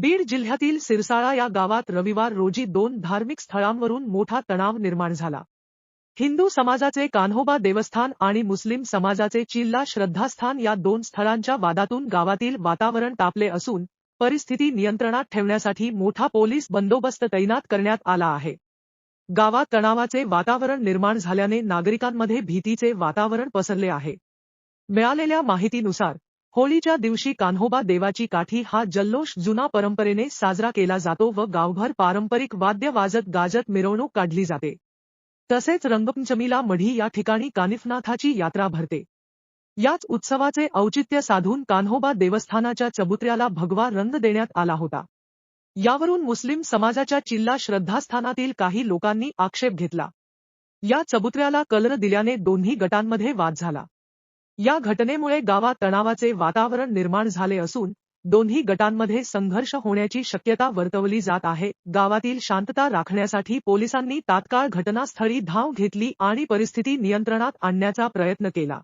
बीड जिल्ह्यातील सिरसाळा या गावात रविवार रोजी दोन धार्मिक स्थळांवरून मोठा तणाव निर्माण झाला. हिंदू समाजाचे कान्होबा देवस्थान आणि मुस्लिम समाजाचे चिल्ला श्रद्धास्थान या दोन स्थळांच्या वादातून गावातील वातावरण तापले असून परिस्थिती नियंत्रणात ठेवण्यासाठी मोठा पोलीस बंदोबस्त तैनात करण्यात आला आहे. गावात तणावाचे वातावरण निर्माण झाल्याने नागरिकांमध्ये भीतीचे वातावरण पसरले आहे. मिळालेल्या माहितीनुसार होळीच्या दिवशी कान्होबा देवाची काठी हा जल्लोष जुना परंपरेने साजरा केला जातो व गावभर पारंपरिक वाद्य वाजत गाजत मिरवणूक काढली जाते. तसेच रंगपंचमीला मढी या ठिकाणी कानिफनाथाची यात्रा भरते. याच उत्सवाचे औचित्य साधून कान्होबा देवस्थानाच्या चबुत्र्याला भगवा रंग देण्यात आला होता. यावरून मुस्लिम समाजाच्या चिल्ला श्रद्धास्थानातील काही लोकांनी आक्षेप घेतला. या चबुत्र्याला कलर दिल्याने दोन्ही गटांमध्ये वाद झाला. या घटनेमुळे गावात तणावाचे वातावरण निर्माण झाले असून दोन्ही गटांमध्ये संघर्ष होण्याची शक्यता वर्तवली जात आहे. गावातील शांतता राखण्यासाठी पोलिसांनी तात्काळ घटनास्थळी धाव घेतली आणि परिस्थिती नियंत्रणात आणण्याचा प्रयत्न केला.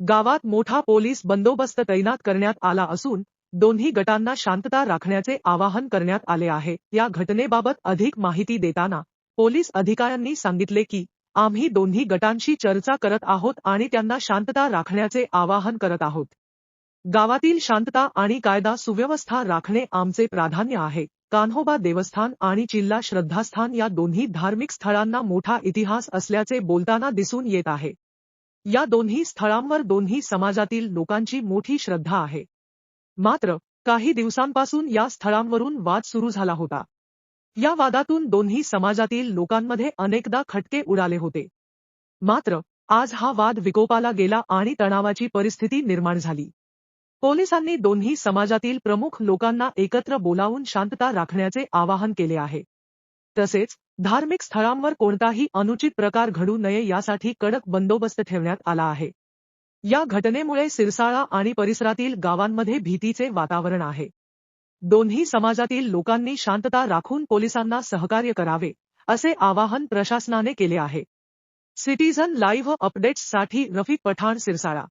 गावात मोठा पोलीस बंदोबस्त तैनात करण्यात आला असून दोन्ही गटांना शांतता राखण्याचे आवाहन करण्यात आले आहे. या घटनेबाबत अधिक माहिती देताना पोलीस अधिकाऱ्यांनी सांगितले की आम्ही दोन्ही गटांशी चर्चा करत आहोत आणि त्यांना शांतता राखण्याचे आवाहन करत आहोत. गावातील शांतता आणि कायदा सुव्यवस्था राखणे आमचे प्राधान्य आहे. कान्होबा देवस्थान आणि चिल्ला श्रद्धास्थान या दोन्ही धार्मिक स्थळांना मोठा इतिहास असल्याचे बोलताना दिसून येत आहे. या दोन्ही स्थळांवर दोन्ही समाजातील लोकांची मोठी श्रद्धा आहे. मात्र काही दिवसांपासून या स्थळांवरून वाद सुरू झाला होता. या वादातून दोन्ही समाजातील लोकांमध्ये अनेकदा खटके उडाले होते. मात्र आज हा वाद विकोपाला गेला आणि तणावाची परिस्थिती निर्माण झाली. पोलिसांनी दोन्ही समाजातील प्रमुख लोकांना एकत्र बोलावून शांतता राखण्याचे आवाहन केले आहे. तसेच धार्मिक स्थळांवर कोणताही अनुचित प्रकार घडू नये यासाठी कडक बंदोबस्त ठेवण्यात आला आहे. या घटनेमुळे सिरसाळा आणि परिसरातील गावांमध्ये भीतीचे वातावरण आहे. दोन्ही समाजातील लोकांनी शांतता राखून पोलिसांना सहकार्य करावे, असे आवाहन प्रशासनाने केले आहे. सिटीझन लाईव्ह अपडेट्ससाठी रफी पठाण, सिरसाळा.